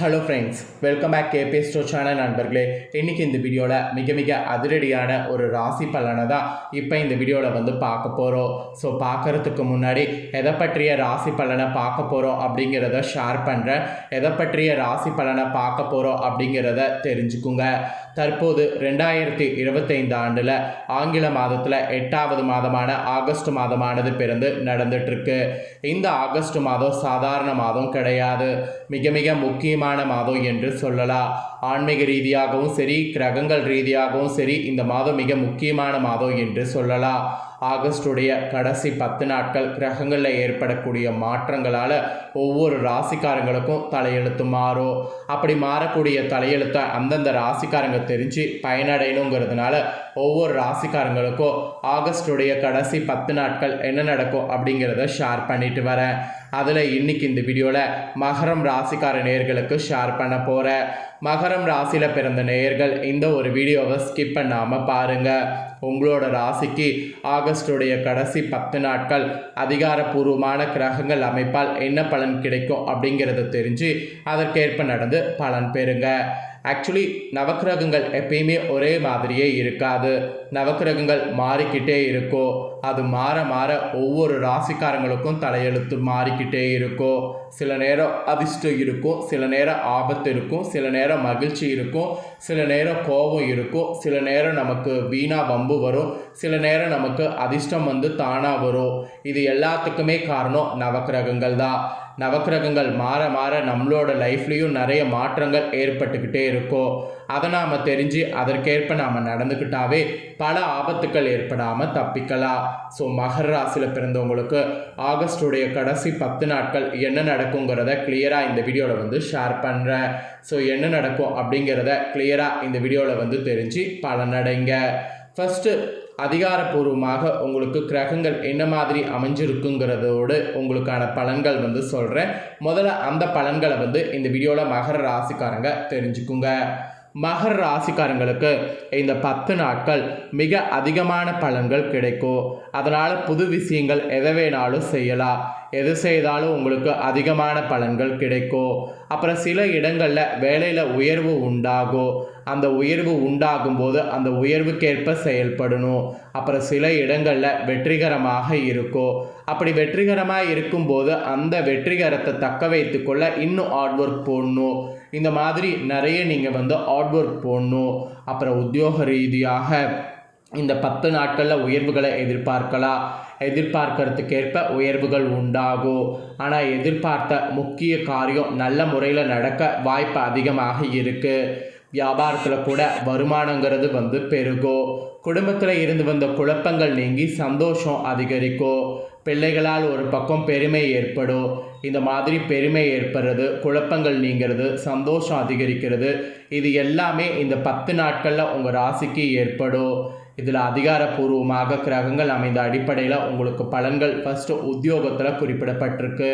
Hello friends welcome back K P ஸ்டோச்சான நண்பர்களே. இன்றைக்கி இந்த வீடியோவில் மிக மிக அதிரடியான ஒரு ராசி பலனை தான் இப்போ இந்த வீடியோவில் வந்து பார்க்க போகிறோம் ஸோ பார்க்குறதுக்கு முன்னாடி எதை பற்றிய ராசி பலனை பார்க்க போகிறோம் அப்படிங்கிறத ஷேர் பண்ணுறேன் எதை பற்றிய ராசி பலனை பார்க்க போகிறோம் அப்படிங்கிறத தெரிஞ்சுக்குங்க. தற்போது ரெண்டாயிரத்தி இருபத்தைந்து ஆண்டில் ஆங்கில மாதத்தில் எட்டாவது மாதமான ஆகஸ்ட் மாதமானது பிறந்து நடந்துட்டுருக்கு இந்த ஆகஸ்ட் மாதம் சாதாரண மாதம் கிடையாது. மிக மிக முக்கியமான மாதம் என்று சொல்லலாம் ஆன்மீக ரீதியாகவும் சரி கிரகங்கள் ரீதியாகவும் சரி இந்த மாதம் மிக முக்கியமான மாதம் என்று சொல்லலாம் ஆகஸ்டுடைய கடைசி பத்து நாட்கள் கிரகங்களில் ஏற்படக்கூடிய மாற்றங்களால் ஒவ்வொரு ராசிக்காரங்களுக்கும் தலையெழுத்து மாறும். அப்படி மாறக்கூடிய தலையெழுத்தை அந்தந்த ராசிக்காரங்க தெரிஞ்சு பயனடையணுங்கிறதுனால ஒவ்வொரு ராசிக்காரங்களுக்கும் ஆகஸ்டுடைய கடைசி பத்து நாட்கள் என்ன நடக்கும் அப்படிங்கிறத ஷேர் பண்ணிட்டு வரேன். அதில் இன்னைக்கு இந்த வீடியோவில் மகரம் ராசிக்கார நேயர்களுக்கு ஷேர் பண்ண போகிறேன் மகரம் ராசியில் பிறந்த நேயர்கள் இந்த ஒரு வீடியோவை ஸ்கிப் பண்ணாமல் பாருங்கள் உங்களோட ராசிக்கு ஆகஸ்டுடைய கடைசி பத்து நாட்கள் அதிகாரப்பூர்வமான கிரகங்கள் அமைப்பால் என்ன பலன் கிடைக்கும் அப்படிங்கிறத தெரிஞ்சு அதற்கேற்ப நடந்து பலன் பெறுங்க. ஆக்சுவலி நவக்கிரகங்கள் எப்பயுமே ஒரே மாதிரியே இருக்காது. நவக்கிரகங்கள் மாறிக்கிட்டே இருக்கும் அது மாற மாற ஒவ்வொரு ராசிக்காரங்களுக்கும் தலையெழுத்து மாறிக்கிட்டே இருக்கும் சில நேரம் அதிர்ஷ்டம் இருக்கும் சில நேரம் ஆபத்து இருக்கும் சில நேரம் மகிழ்ச்சி இருக்கும் சில நேரம் கோபம் இருக்கும் சில நேரம் நமக்கு வீணா வம்பு வரும் சில நேரம் நமக்கு அதிர்ஷ்டம் வந்து தானாக வரும். இது எல்லாத்துக்குமே காரணம் நவக்கிரகங்கள் தான். நவக்கிரகங்கள் மாற மாற நம்மளோட லைஃப்லேயும் நிறைய மாற்றங்கள் ஏற்பட்டுக்கிட்டே இருக்கும் அதை நாம் தெரிஞ்சு அதற்கேற்ப நாம் நடந்துக்கிட்டாவே பல ஆபத்துக்கள் ஏற்படாமல் தப்பிக்கலாம். ஸோ மகர ராசியில் பிறந்தவங்களுக்கு ஆகஸ்டுடைய கடைசி பத்து நாட்கள் என்ன நடக்குங்கிறத கிளியராக இந்த வீடியோவில் வந்து ஷேர் பண்ணுறேன் ஸோ என்ன நடக்கும் அப்படிங்கிறத கிளியராக இந்த வீடியோவில் வந்து தெரிஞ்சு பலனடைங்க. ஃபஸ்ட்டு அதிகாரப்பூர்வமாக உங்களுக்கு கிரகங்கள் என்ன மாதிரி அமைஞ்சிருக்குங்கிறதோடு உங்களுக்கான பலன்கள் வந்து சொல்கிறேன் முதல்ல அந்த பலன்களை வந்து இந்த வீடியோவில் மகர ராசிக்காரங்க தெரிஞ்சுக்குங்க. மகர ராசிக்காரங்களுக்கு இந்த பத்து நாட்கள் மிக அதிகமான பலன்கள் கிடைக்கும். அதனால் புது விஷயங்கள் எதை வேணாலும் செய்யலாம். எது செய்தாலும் உங்களுக்கு அதிகமான பலன்கள் கிடைக்கும். அப்புறம் சில இடங்களில் வேலையில் உயர்வு உண்டாகும். அந்த உயர்வு உண்டாகும்போது அந்த உயர்வுக்கேற்ப செயல்படணும். அப்புறம் சில இடங்களில் வெற்றிகரமாக இருக்கும். அப்படி வெற்றிகரமாக இருக்கும்போது அந்த வெற்றிகரத்தை தக்க வைத்துக்கொள்ள இன்னும் ஹார்ட் ஒர்க் போடணும். இந்த மாதிரி நிறைய நீங்கள் வந்து ஹார்ட் ஒர்க் போடணும். அப்புறம் உத்தியோக ரீதியாக இந்த பத்து நாட்களில் உயர்வுகளை எதிர்பார்க்கலாம். எதிர்பார்க்கறதுக்கேற்ப உயர்வுகள் உண்டாகும். ஆனால் எதிர்பார்த்த முக்கிய காரியம் நல்ல முறையில் நடக்க வாய்ப்பு அதிகமாக இருக்குது வியாபாரத்தில் கூட வருமானங்கிறது வந்து பெருகும். குடும்பத்தில் இருந்து வந்த குழப்பங்கள் நீங்கி சந்தோஷம் அதிகரிக்கும். பிள்ளைகளால் ஒரு பக்கம் பெருமை ஏற்படும் இந்த மாதிரி பெருமை ஏற்படுறது குழப்பங்கள் நீங்கிறது சந்தோஷம் அதிகரிக்கிறது இது எல்லாமே இந்த பத்து நாட்களில் உங்கள் ராசிக்கு ஏற்படும் இதில் அதிகாரப்பூர்வமாக கிரகங்கள் அமைந்த அடிப்படையில் உங்களுக்கு பலன்கள் ஃபஸ்ட்டு உத்தியோகத்தில் குறிப்பிடப்பட்டிருக்கு.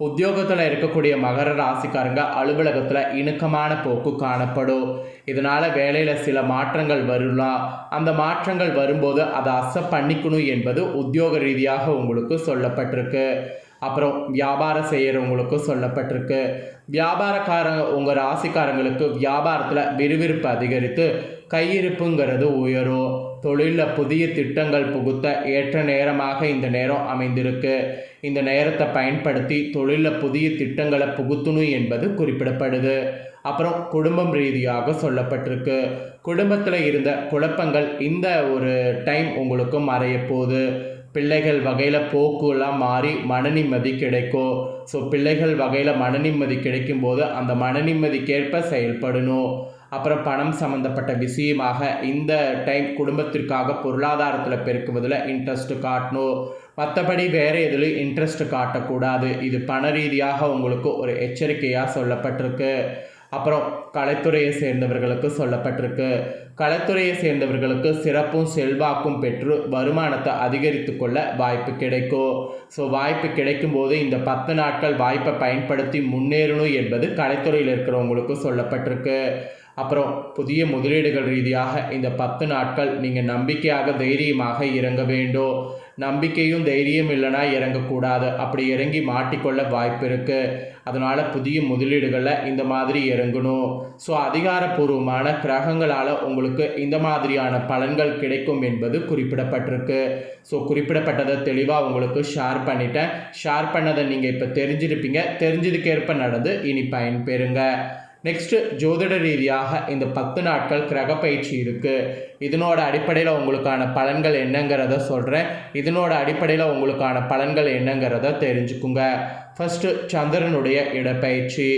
உத்தியோகத்தில் இருக்கக்கூடிய மகர ராசிக்காரங்க அலுவலகத்தில் இணுக்கமான போக்கு காணப்படும். இதனால் வேலையில் சில மாற்றங்கள் வரலாம். அந்த மாற்றங்கள் வரும்போது அதை அசப் பண்ணிக்கணும் என்பது உத்தியோக ரீதியாக உங்களுக்கு சொல்லப்பட்டிருக்கு. அப்புறம் வியாபாரம் செய்கிறவங்களுக்கு சொல்லப்பட்டிருக்கு. வியாபாரக்காரங்க உங்கள் ராசிக்காரங்களுக்கு வியாபாரத்தில் விறுவிறுப்பு அதிகரித்து கையிருப்புங்கிறது உயரும். தொழிலில் புதிய திட்டங்கள் புகுத்த ஏற்ற நேரமாக இந்த நேரம் அமைந்திருக்கு. இந்த நேரத்தை பயன்படுத்தி தொழிலில் புதிய திட்டங்களை புகுத்தணும் என்பது குறிப்பிடப்படுது. அப்புறம் குடும்பம் ரீதியாக சொல்லப்பட்டிருக்கு. குடும்பத்தில் இருந்த குழப்பங்கள் இந்த ஒரு டைம் உங்களுக்கு மறைய போகுது. பிள்ளைகள் வகையில் போக்குலாம் மாறி மன நிம்மதி கிடைக்கும். ஸோ பிள்ளைகள் வகையில் மன நிம்மதி கிடைக்கும்போது அந்த மன நிம்மதிக்கேற்ப செயல்படணும். அப்புறம் பணம் சம்மந்தப்பட்ட விஷயமாக இந்த டைம் குடும்பத்திற்காக பொருளாதாரத்தில் பெருக்குவதில் இன்ட்ரெஸ்ட் காட்டணும். மற்றபடி வேறு எதுலையும் இன்ட்ரெஸ்ட் காட்டக்கூடாது. இது பண ரீதியாக உங்களுக்கு ஒரு எச்சரிக்கையாக சொல்லப்பட்டிருக்கு. அப்புறம் கலைத்துறையை சேர்ந்தவர்களுக்கு சொல்லப்பட்டிருக்கு. கலைத்துறையை சேர்ந்தவர்களுக்கு சிறப்பும் செல்வாக்கும் பெற்று வருமானத்தை அதிகரித்து கொள்ள வாய்ப்பு கிடைக்கும். ஸோ வாய்ப்பு கிடைக்கும் போது இந்த பத்து நாட்கள் வாய்ப்பை பயன்படுத்தி முன்னேறணும் என்பது கலைத்துறையில் இருக்கிறவங்களுக்கு சொல்லப்பட்டிருக்கு. அப்புறம் புதிய முதலீடுகள் ரீதியாக இந்த பத்து நாட்கள் நீங்கள் நம்பிக்கையாக தைரியமாக இறங்க வேண்டும். நம்பிக்கையும் தைரியம் இல்லைன்னா இறங்கக்கூடாது. அப்படி இறங்கி மாட்டிக்கொள்ள வாய்ப்பு இருக்குது அதனால் புதிய முதலீடுகளில் இந்த மாதிரி இறங்கணும். ஸோ அதிகாரப்பூர்வமான கிரகங்களால் உங்களுக்கு இந்த மாதிரியான பலன்கள் கிடைக்கும் என்பது குறிப்பிடப்பட்டிருக்கு. ஸோ குறிப்பிடப்பட்டதை தெளிவாக உங்களுக்கு ஷேர் பண்ணிட்டேன். ஷேர் பண்ணதை நீங்கள் இப்போ தெரிஞ்சிருப்பீங்க. தெரிஞ்சதுக்கேற்ப நடந்து இனி பயன்பெறுங்க. நெக்ஸ்ட்டு ஜோதிட ரீதியாக இந்த பத்து நாட்கள் கிரக பயிற்சி இருக்குது இதனோட அடிப்படையில் உங்களுக்கான பலன்கள் என்னங்கிறத சொல்கிறேன் இதனோட அடிப்படையில் உங்களுக்கான பலன்கள் என்னங்கிறத தெரிஞ்சுக்குங்க. ஃபஸ்ட்டு சந்திரனுடைய இடப்பயிற்சி.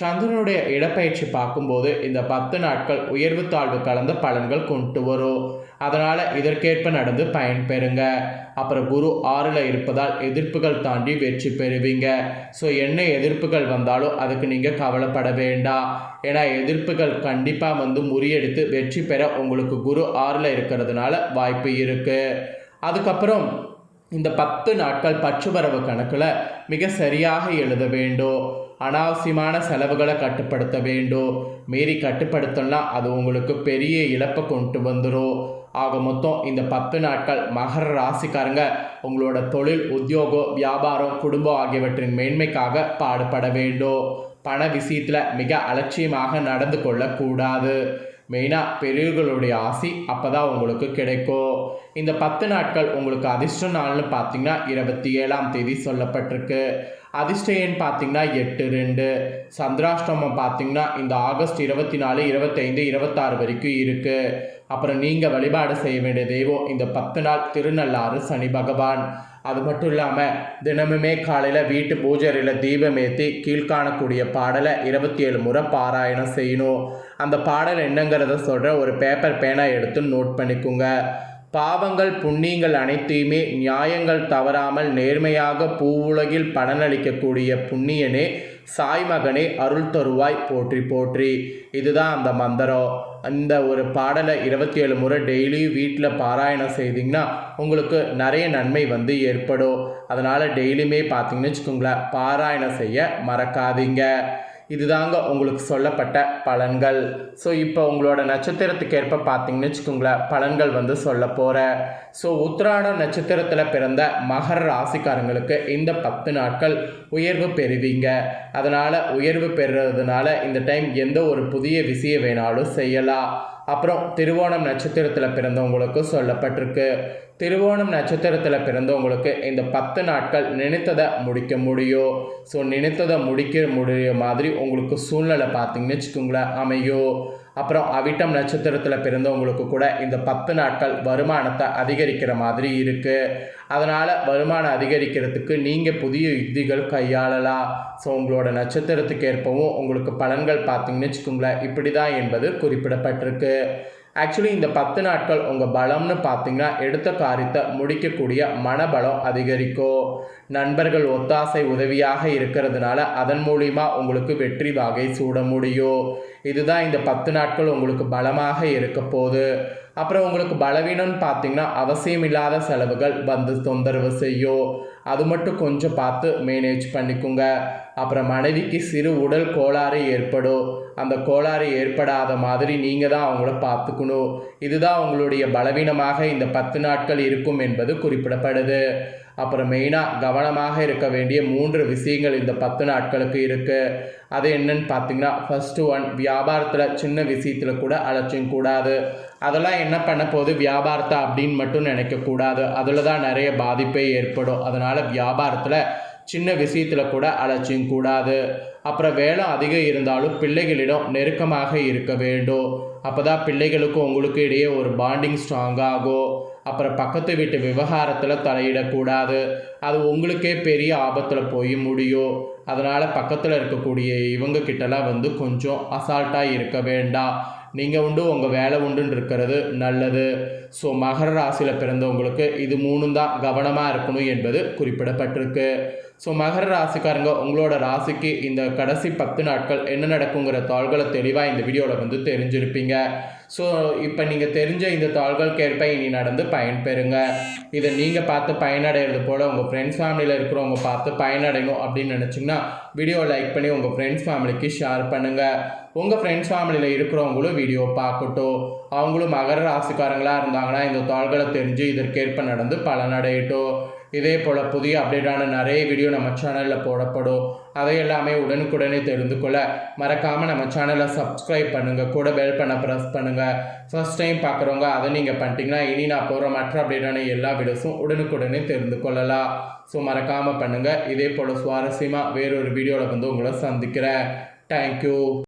சந்திரனுடைய இடப்பயிற்சி பார்க்கும்போது இந்த பத்து நாட்கள் உயர்வு தாழ்வு கலந்த பலன்கள் கொண்டு வரும். அதனால் இதற்கேற்ப நடந்து பயன் பெறுங்க. அப்புறம் குரு ஆறில் இருப்பதால் எதிர்ப்புகள் தாண்டி வெற்றி பெறுவீங்க. ஸோ என்ன எதிர்ப்புகள் வந்தாலும் அதுக்கு நீங்கள் கவலைப்பட வேண்டாம். ஏன்னா எதிர்ப்புகள் கண்டிப்பாக வந்து முறியடித்து வெற்றி பெற உங்களுக்கு குரு ஆறில் இருக்கிறதுனால வாய்ப்பு இருக்குது அதுக்கப்புறம் இந்த பத்து நாட்கள் பற்றுவரவு கணக்கில் மிக சரியாக எழுத வேண்டும். அனாவசியமான செலவுகளை கட்டுப்படுத்த வேண்டும். மீறி கட்டுப்படுத்தணும்னா அது உங்களுக்கு பெரிய இழப்பை கொண்டு வந்துடும் ஆக மொத்தம் இந்த பத்து நாட்கள் மகர ராசிக்காரங்க உங்களோட தொழில் உத்தியோகம் வியாபாரம் குடும்பம் ஆகியவற்றின் மேன்மைக்காக பாடுபட வேண்டும். பண விஷயத்தில் மிக அலட்சியமாக நடந்து கொள்ளக்கூடாது. மெயினாக பெரியவர்களுடைய ஆசி அப்போ தான் உங்களுக்கு கிடைக்கும். இந்த பத்து நாட்கள் உங்களுக்கு அதிர்ஷ்ட நாள்னு பார்த்தீங்கன்னா இருபத்தி ஏழாம் தேதி சொல்லப்பட்டிருக்கு. அதிர்ஷ்ட எண் பார்த்தீங்கன்னா எட்டு ரெண்டு. சந்திராஷ்டமம் பார்த்தீங்கன்னா இந்த ஆகஸ்ட் இருபத்தி நாலு இருபத்தைந்து இருபத்தாறு வரைக்கும் இருக்குது அப்புறம் நீங்கள் வழிபாடு செய்ய வேண்டிய தெய்வம் இந்த பத்து நாள் திருநள்ளாறு சனி பகவான். அது மட்டும் இல்லாமல் தினமுமே காலையில் வீட்டு பூஜையில் தீபம் ஏற்றி கீழ்காணக்கூடிய பாடலை இருபத்தி ஏழு முறை பாராயணம் செய்யணும். அந்த பாடல் என்னங்கிறத சொல்கிற ஒரு பேப்பர் பேனா எடுத்து நோட் பண்ணிக்கோங்க. பாவங்கள் புண்ணியங்கள் அனைத்தையுமே நியாயங்கள் தவறாமல் நேர்மையாக பூவுலகில் பலனளிக்கக்கூடிய புண்ணியனே சாய்மகனே அருள் தருவாய் போற்றி போற்றி. இதுதான் அந்த மந்திரம். அந்த ஒரு பாடலை இருபத்தி ஏழு முறை டெய்லியும் வீட்டில் பாராயணம் செய்தீங்கன்னா உங்களுக்கு நிறைய நன்மை வந்து ஏற்படும். அதனால் டெய்லியுமே பார்த்தீங்கன்னு வச்சுக்கோங்களேன் பாராயணம் செய்ய மறக்காதீங்க. இதுதாங்க உங்களுக்கு சொல்லப்பட்ட பலன்கள். ஸோ இப்போ உங்களோட நட்சத்திரத்துக்கு ஏற்ப பார்த்தீங்கன்னு வச்சுக்கோங்களேன் பலன்கள் வந்து சொல்ல போகிறேன் ஸோ உத்திராட நட்சத்திரத்தில் பிறந்த மகர ராசிக்காரங்களுக்கு இந்த பத்து நாட்கள் உயர்வு பெறுவீங்க. அதனால் உயர்வு பெறுறதுனால இந்த டைம் எந்த ஒரு புதிய விஷயம் வேணாலும் செய்யலாம். அப்புறம் திருவோணம் நட்சத்திரத்தில் பிறந்தவங்களுக்கு சொல்லப்பட்டிருக்கு. திருவோணம் நட்சத்திரத்தில் பிறந்தவங்களுக்கு இந்த பத்து நாட்கள் நினைத்ததை முடிக்க முடியும். ஸோ நினைத்ததை முடிக்க முடிய மாதிரி உங்களுக்கு சூழ்நிலை பார்த்தீங்கன்னு வச்சுக்கோங்களேன் அமையும். அப்புறம் அவிட்டம் நட்சத்திரத்தில் பிறந்தவங்களுக்கு கூட இந்த பத்து நாட்கள் வருமானத்தை அதிகரிக்கிற மாதிரி இருக்குது அதனால் வருமானம் அதிகரிக்கிறதுக்கு நீங்கள் புதிய யுக்திகள் கையாளலாம். ஸோ உங்களோட நட்சத்திரத்துக்கு ஏற்பவும் உங்களுக்கு பலன்கள் பார்த்தீங்கன்னு வச்சுக்கோங்களேன். இப்படி தான் என்பது குறிப்பிடப்பட்டிருக்கு. ஆக்சுவலி இந்த பத்து நாட்கள் உங்கள் பலம்னு பார்த்தீங்கன்னா எடுத்த காரியத்தை முடிக்கக்கூடிய மனபலம் அதிகரிக்கும். நண்பர்கள் ஒத்தாசை உதவியாக இருக்கிறதுனால அதன் மூலிமா உங்களுக்கு வெற்றி வாகை சூட முடியும். இதுதான் இந்த பத்து நாட்கள் உங்களுக்கு பலமாக இருக்க போகுது. அப்புறம் உங்களுக்கு பலவீனம்னு பார்த்தீங்கன்னா அவசியமில்லாத செலவுகள் வந்து தொந்தரவு செய்யும். அது மட்டும் கொஞ்சம் பார்த்து மேனேஜ் பண்ணிக்கோங்க. அப்புறம் மனைவிக்கு சிறு உடல் கோளாறு ஏற்படும். அந்த கோளாறு ஏற்படாத மாதிரி நீங்கள் தான் அவங்கள பார்த்துக்கணும். இதுதான் அவங்களுடைய பலவீனமாக இந்த பத்து நாட்கள் இருக்கும் என்பது குறிப்பிடப்படுது. அப்புறம் மெயினாக கவனமாக இருக்க வேண்டிய மூன்று விஷயங்கள் இந்த பத்து நாட்களுக்கு இருக்குது அது என்னன்னு பார்த்தீங்கன்னா ஃபஸ்ட்டு ஒன் வியாபாரத்தில் சின்ன விஷயத்தில் கூட அலட்சியம் கூடாது. அதெல்லாம் என்ன பண்ண போது வியாபாரத்தை அப்படின்னு மட்டும் நினைக்கக்கூடாது அதில் தான் நிறைய பாதிப்பே ஏற்படும். அதனால் வியாபாரத்தில் சின்ன விஷயத்தில் கூட அலட்சியம் கூடாது. அப்புறம் வேலை அதிகம் இருந்தாலும் பிள்ளைகளிடம் நெருக்கமாக இருக்க வேண்டும். அப்போ தான் பிள்ளைகளுக்கும் உங்களுக்கு இடையே ஒரு பாண்டிங் ஸ்ட்ராங்காகும் அப்புறம் பக்கத்து வீட்டு விவகாரத்தில் தலையிடக்கூடாது. அது உங்களுக்கே பெரிய ஆபத்தில் போய் முடியும். அதனால் பக்கத்தில் இருக்கக்கூடிய இவங்க கிட்டலாம் வந்து கொஞ்சம் அசால்ட்டாக இருக்க வேண்டாம். நீங்கள் உண்டு உங்கள் வேலை உண்டுன்னு இருக்கிறது நல்லது. ஸோ மகர ராசியில் பிறந்தவங்களுக்கு இது மூணும் தான் கவனமாக இருக்கணும் என்பது குறிப்பிடப்பட்டிருக்கு. ஸோ மகர ராசிக்காரங்க உங்களோட ராசிக்கு இந்த கடைசி பத்து நாட்கள் என்ன நடக்குங்கிற தாள்களை தெளிவாக இந்த வீடியோவில் வந்து தெரிஞ்சிருப்பீங்க. ஸோ இப்போ நீங்கள் தெரிஞ்ச இந்த தாள்களுக்கு ஏற்ப இனி நடந்து பயன்பெறுங்க. இதை நீங்கள் பார்த்து பயனடைகிறது போல் உங்கள் ஃப்ரெண்ட்ஸ் ஃபேமிலியில் இருக்கிறவங்க பார்த்து பயனடையணும் அப்படின்னு நினச்சிங்கன்னா வீடியோ லைக் பண்ணி உங்கள் ஃப்ரெண்ட்ஸ் ஃபேமிலிக்கு ஷேர் பண்ணுங்கள் உங்கள் ஃப்ரெண்ட்ஸ் ஃபேமிலியில் இருக்கிறவங்களும் வீடியோ பார்க்கட்டும். அவங்களும் மகர ராசிக்காரங்களாக இருந்தாங்கன்னா இந்த தாள்களை தெரிஞ்சு இதற்கேற்ப நடந்து பலனடையட்டும். இதே போல் புதிய அப்டேட்டான நிறைய வீடியோ நம்ம சேனலில் போடப்படும். அதை எல்லாமே உடனுக்குடனே தெரிந்து கொள்ள மறக்காமல் நம்ம சேனலை சப்ஸ்கிரைப் பண்ணுங்கள் கூட பெல் பண்ண ப்ரெஸ் பண்ணுங்கள் ஃபஸ்ட் டைம் பார்க்குறவங்க அதை நீங்கள் பண்ணிட்டீங்கன்னா இனி நான் போகிற மற்ற அப்டேட்டான எல்லா வீடியோஸும் உடனுக்குடனே தெரிந்து கொள்ளலாம். ஸோ மறக்காமல் பண்ணுங்கள் இதே போல் சுவாரஸ்யமாக வேறொரு வீடியோவில் வந்து உங்களை சந்திக்கிறேன். தேங்க்யூ